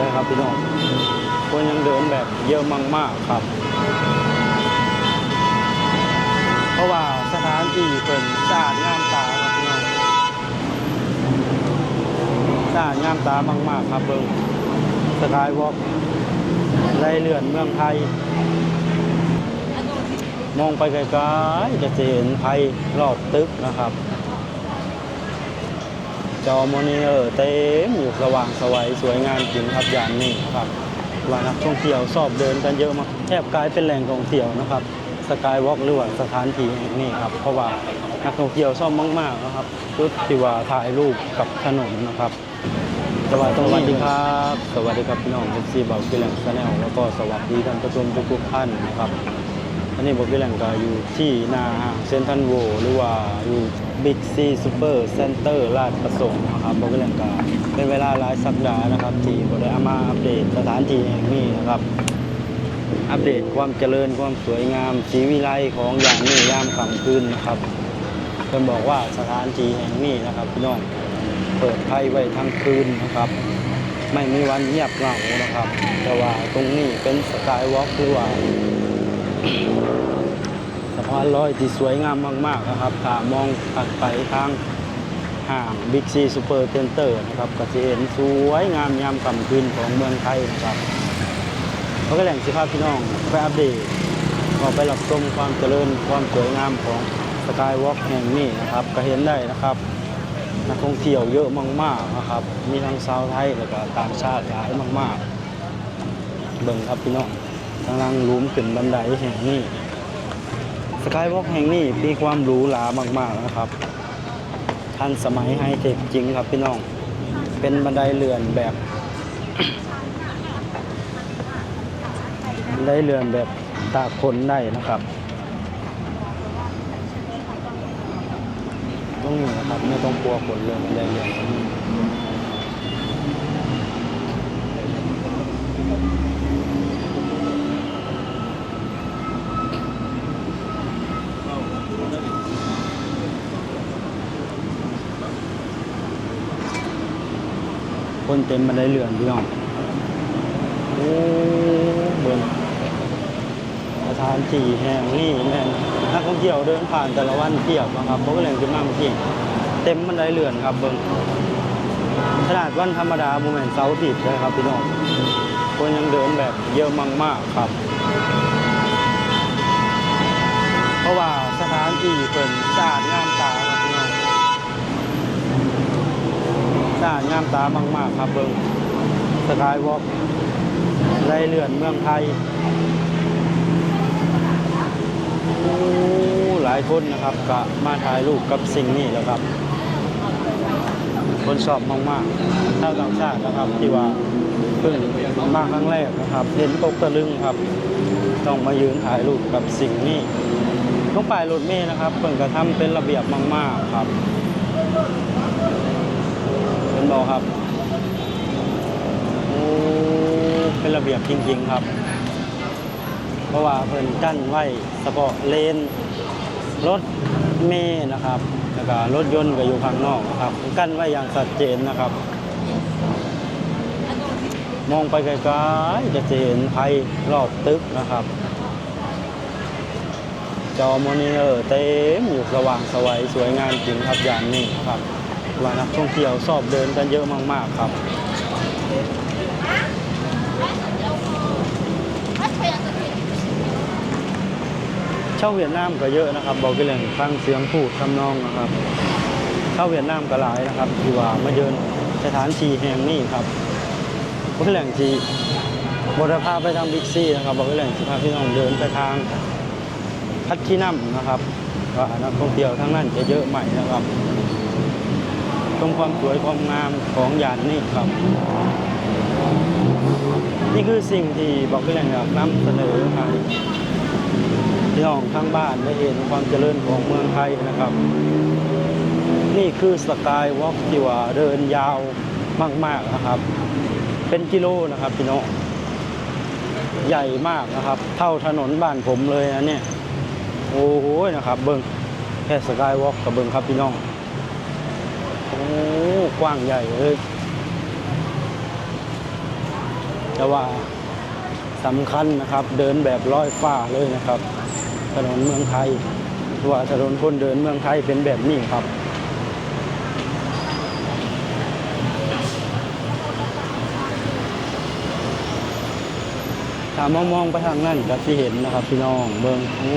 นะครับพี่น้องคนยังเดินแบบเยอะมากๆครับ เพราะว่าสถานที่เป็นสะอาดงามตาครับพี่น้องสะอาดงามตามากๆครับเบิ้งสกายวอล์กไรเลื่อนเมืองไทย มองไปไกลๆจะเห็นภัยรอบตึกนะครับ จอมอนิเตอร์เต็มอยู่สว่างสวัยสวยงามจริงครับยางนี้ครับว่านักท่องเที่ยวชอบเดินกันเยอะมากแทบกลายเป็นแหล่งท่องเที่ยวนะครับสกายวอล์กหรือว่าสถานที่แห่งนี้ครับเพราะว่านักท่องเที่ยวชอบมากๆนะครับจุดที่ว่าถ่ายรูปกับถนนนะครับสวัสดีครับ สวัสดีครับพี่น้องเอฟซีเบากิแลงชาแนลแล้วก็สวัสดีท่านผู้ชมทุกๆท่านนะครับ อันนี้บอกกิแลงก็อยู่ที่นาเซนทรัลโวหรือว่าอยู่บิ๊กซีซูเปอร์เซ็นเตอร์ลาดประสงค์นะครับบอกกิแลงก็เป็นเวลาหลายสัปดาห์นะครับ ที่บได้อามาอัปเดตสถานที่แห่งนี้นะครับ อัปเดตความเจริญความสวยงามสีวิไลของอย่างนี้ยามค่ำคืนนะครับเพิ่นบอกว่าสถานที่แห่งนี้นะครับพี่น้องเปิดไพ่ไว้ทั้งคืนนะครับ ไม่มีวันเงียบเหงานะครับ แต่ว่าตรงนี้เป็นสกายวอล์กหรือว่า สะพานลอยที่สวยงามมาก ๆ นะครับถ้ามองถัดไปทางห่างบิ๊กซีซูเปอร์เซ็นเตอร์นะครับก็จะเห็นสวยงามยามค่ำคืนของเมืองไทยนะครับเขาก็แหล่งสิภาพพี่น้องไปอัปเดตออกไปรับชมความเจริญความสวยงามของสกายวอล์กแห่งนี้นะครับ ก็เห็นได้นะครับนักท่องเที่ยวเยอะมากๆนะครับ มีทั้งชาวไทยแล้วก็ต่างชาติหลายมาก ๆ เบิ่งครับพี่น้อง กำลังลุ้มขึ้นบันไดแห่งนี้สกายวอล์กแห่งนี้มีความหรูหรามากๆนะครับ ทันสมัยไฮเทคจริงครับพี่น้อง เป็นบันไดเลื่อนแบบ บันไดเลื่อนแบบตากคนได้นะครับต้องอยู่นะครับไม่ต้องกลัวฝนเลยบันไดเลื่อน คนเต็มบันไดเลื่อนพี่น้องโอ้เบิ่งสถานที่แห่งนี้แม่นนักท่องเที่ยวเดินผ่านแต่ละวันเที่ยวนะครับเพราะก็เลยขึ้นมาเมื่อกี้เต็มบันไดเลื่อนครับเบิ่งขนาดวันธรรมดาโมเมนต์เสาร์อาทิตย์เลยครับพี่น้องคนยังเดินแบบเยอะมากๆครับ เพราะว่าสถานที่เป็นสะอาดงามตาครับพี่น้อง สะอางามตามาก ๆ ครับเบิ้งสกายวอล์กไรเลื่อนเมืองไทยโอ้หลายคนนะครับก็มาถ่ายรูปกับสิ่งนี้แล้วครับ คนชอบมากๆชาต่างชาตินะครับ ที่ว่าเพิ่งมาครั้งแรกนะครับเห็นตกตะลึงครับ ต้องมายืนถ่ายรูปกับสิ่งนี้ต้องไปรถเมล์นะครับเพิ่งกระทำเป็นระเบียบมาก ๆ ครับ บอกครับโอ้เป็นระเบียบจริงๆครับ เพราะว่าเพิ่นกั้นไว้เฉพาะเลนรถเมล์นะครับ แล้วก็รถยนต์ก็อยู่ข้างนอกนะครับ กั้นไว้อย่างชัดเจนนะครับ มองไปไกลๆจะเห็นภัยรอบตึกนะครับ จอมอนิเตอร์เต็มอยู่สว่างสวัยสวยงามจริงครับอย่างนี้ครับ ว่านักท่องเที่ยวชอบเดินกันเยอะมาก ๆ ครับเช่าเวียดนามก็เยอะนะครับบอกกันเลยฟังเสียงพูดทำนองนะครับเช่าเวียดนามก็หลายนะครับที่ว่ามาเยินสถานที่แห่งนี้ครับบอกกันแหล่งที่บรพาไปทางบิ๊กซีนะครับบอกกันแหล่งที่พาพี่น้องเดินไปทางพัทที่น้ำนะครับว่านักท่องเที่ยวทั้งนั้นจะเยอะใหม่นะครับ ชมความสวยความงามของยานนี่ครับ นี่คือสิ่งที่บอกพี่แหล่งอยากนำเสนอให้พี่น้องทั้งบ้านได้เห็นความเจริญของเมืองไทยนะครับ นี่คือสกายวอล์กที่ว่าเดินยาวมากๆนะครับ เป็นกิโลนะครับพี่น้องใหญ่มากนะครับ เท่าถนนบ้านผมเลยนะเนี่ย โอ้โหนะครับ เบิ้งแค่สกายวอล์กกับเบิ้งครับพี่น้อง โอ้กว้างใหญ่เลยแต่ว่าสำคัญนะครับ เดินแบบร้อยฟ้าเลยนะครับ ถนนเมืองไทยว่าถนนคนเดินเมืองไทยเป็นแบบนี้ครับถ้ามองมองๆไปทางนั้นก็สิเห็นนะครับ พี่น้องเบิงโอ้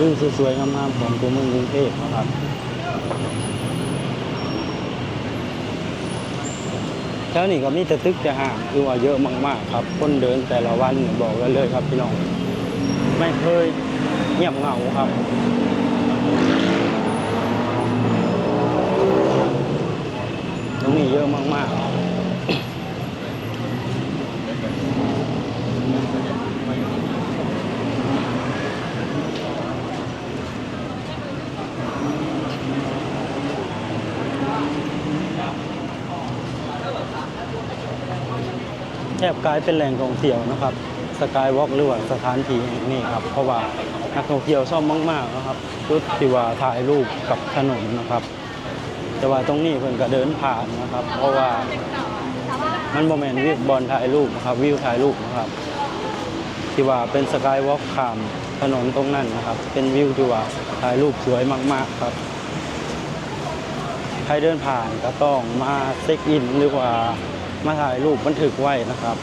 วิวสวยๆงามๆของตัวเมืองกรุงเทพนะครับแถวนี้ก็มีแต่ตึกแต่ห้างคือว่าเยอะมากๆ ครับ คนเดินแต่ละวันบอกไว้เลยครับพี่น้อง ไม่เคยเงียบเหงาครับตรงนี้เยอะมากๆ แทบกลายเป็นแหล่งท่องเที่ยวนะครับสกายวอล์กหรือว่าสถานที่แห่งนี้ครับ เพราะว่านักท่องเที่ยวชอบมากๆนะครับจุดที่ว่าถ่ายรูปกับถนนนะครับ แต่ว่าตรงนี้เพิ่นก็เดินผ่านนะครับ เพราะว่ามันโมเมนวิวบอลถ่ายรูปนะครับวิวถ่ายรูปนะครับ ที่ว่าเป็นสกายวอล์กข้ามถนนตรงนั้นนะครับ เป็นวิวที่ว่าถ่ายรูปสวยมากๆครับใครเดินผ่านก็ต้องมาเช็คอินหรือว่า มาถ่ายรูปบันทึกไว้นะครับ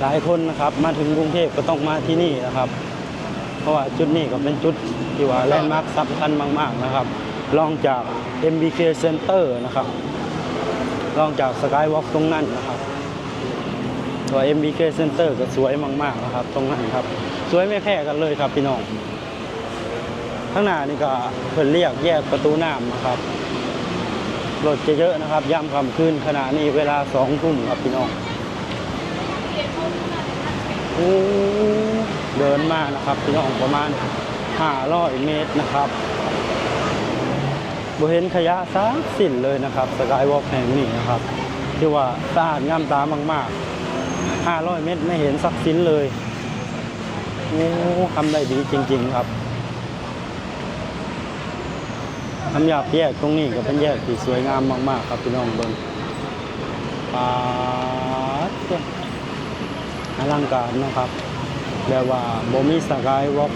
หลายคนนะครับมาถึงกรุงเทพก็ต้องมาที่นี่นะครับ เพราะว่าจุดนี้ก็เป็นจุดที่ว่าแลนด์มาร์คสำคัญมากๆนะครับรองจาก MBK Center นะครับรองจาก Skywalk ตรงนั้นนะครับตัว MBK Center ก็สวยมากๆนะครับ ตรงนั้นครับ สวยไม่แพ้กันเลยครับพี่น้อง ข้างหน้านี่ก็เพิ่นเรียกแยกประตูน้ำนะครับรถจะเยอะนะครับย่ำค่ำคืนขณะนี้เวลาสองทุ่มครับพี่น้องโอ้เดินมานะครับพี่น้องประมาณ500เมตรนะครับบเห็นขยะสักสิ่นเลยนะครับสกายวอล์กแห่งนี้นะครับที่ว่าสะอาดงามตามากๆ 500 เมตรไม่เห็นสักชิ้นเลย โอ้ทำได้ดีจริง ๆ ครับ ทำยาแยกตรงนี้ก็เป็นแยกที่สวยงามมากๆ ครับพี่น้องเบิ้งปาดอลังการนะครับแบบว่าโบมีสกายวอล์ก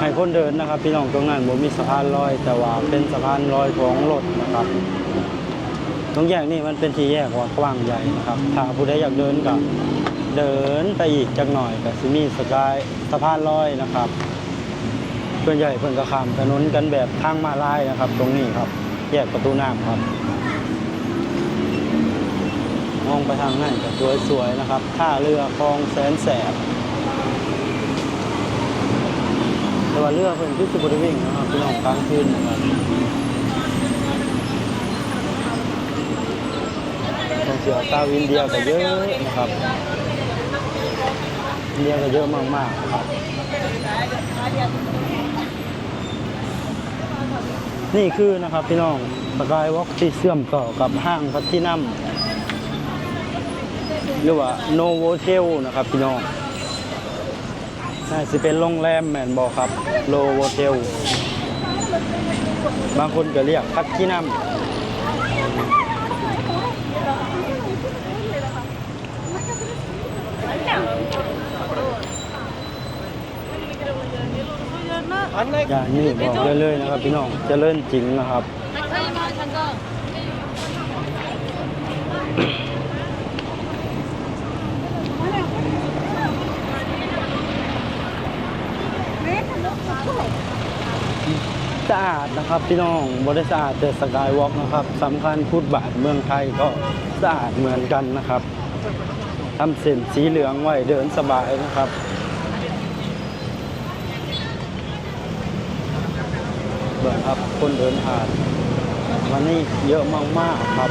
ให้คนเดินนะครับ พี่น้องตรงนั้นโบมีสะพานลอย แต่ว่าเป็นสะพานลอยของรถนะครับ ตรงแยกนี่มันเป็นที่แยกว่ากว้างใหญ่นะครับ ถ้าผู้ใดอยากเดินก็เดินไปอีกจักหน่อยก็สิมีสกายสะพานลอยนะครับ ส่วนใหญ่เพิ่นก็ข้ามถนนกันแบบทางมาลายนะครับ ตรงนี้ครับ แยกประตูน้ำครับ มองไปทางนั้นก็สวยๆนะครับท่าเรือคลองแสนแสบแต่ว่าเรือเพิ่นคือสิบริวิ่งนะครับพี่น้องกลางคืนนะครับท่องเที่ยวชาวอินเดียก็เยอะนะครับอินเดียก็เยอะมากๆครับ นี่คือนะครับพี่น้องสกายวอล์กที่เชื่อมต่อกับห้างพัทที่น้ำหรือว่าโนโวเทลนะครับพี่น้องน่าจะเป็นโรงแรมแมนบอครับโลโวเทลบางคนก็เรียกพัทที่น้ำ อย่างนี้บอกได้เลยนะครับพี่น้องจะเลิ่นจริงนะครับสะอาดนะครับพี่น้องบริสะอาดแต่สกายวอล์กนะครับสำคัญพุทธบาทเมืองไทยก็สะอาดเหมือนกันนะครับทำเส้นสีเหลืองไว้เดินสบายนะครับ เบิร์ครับ คนเดินผ่านวันนี้เยอะมากๆครับ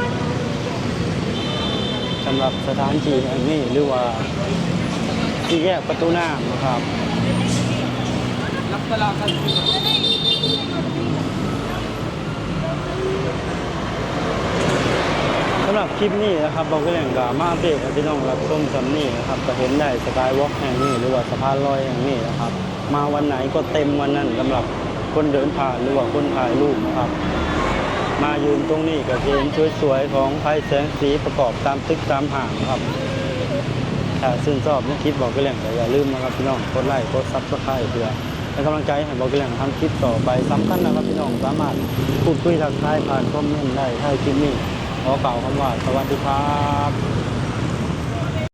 สำหรับสถานที่แห่งนี้หรือว่าที่แยกประตูน้ำนะครับสำหรับคลิปนี้นะครับเราก็อย่างกามาเดตให้พี่น้องรับชมสำนี่นะครับก็เห็นได้สกายวอล์กแห่งนี้หรือว่าสะพานลอยแห่งนี้นะครับ มาวันไหนก็เต็มวันนั้นสำหรับ คนเดินผ่านหรือว่าคนถ่ายรูปนะครับ มายืนตรงนี้ก็จะเห็นสวยๆของไฟแสงสีประกอบตามตึกตามห่างครับถ้าชื่นชอบในคลิปบอกกระเล่งก็อย่าลืมนะครับพี่น้องกดไลค์กดซับสไครต์เพื่อเป็นกำลังใจให้บอกกระเล่งทำคลิปต่อไปสำคัญนะครับพี่น้องสามารถพูดคุยทักทายผ่านคอมเมนต์ได้ถ้าคลิปนี้ขอกล่าวคำว่าสวัสดีครับ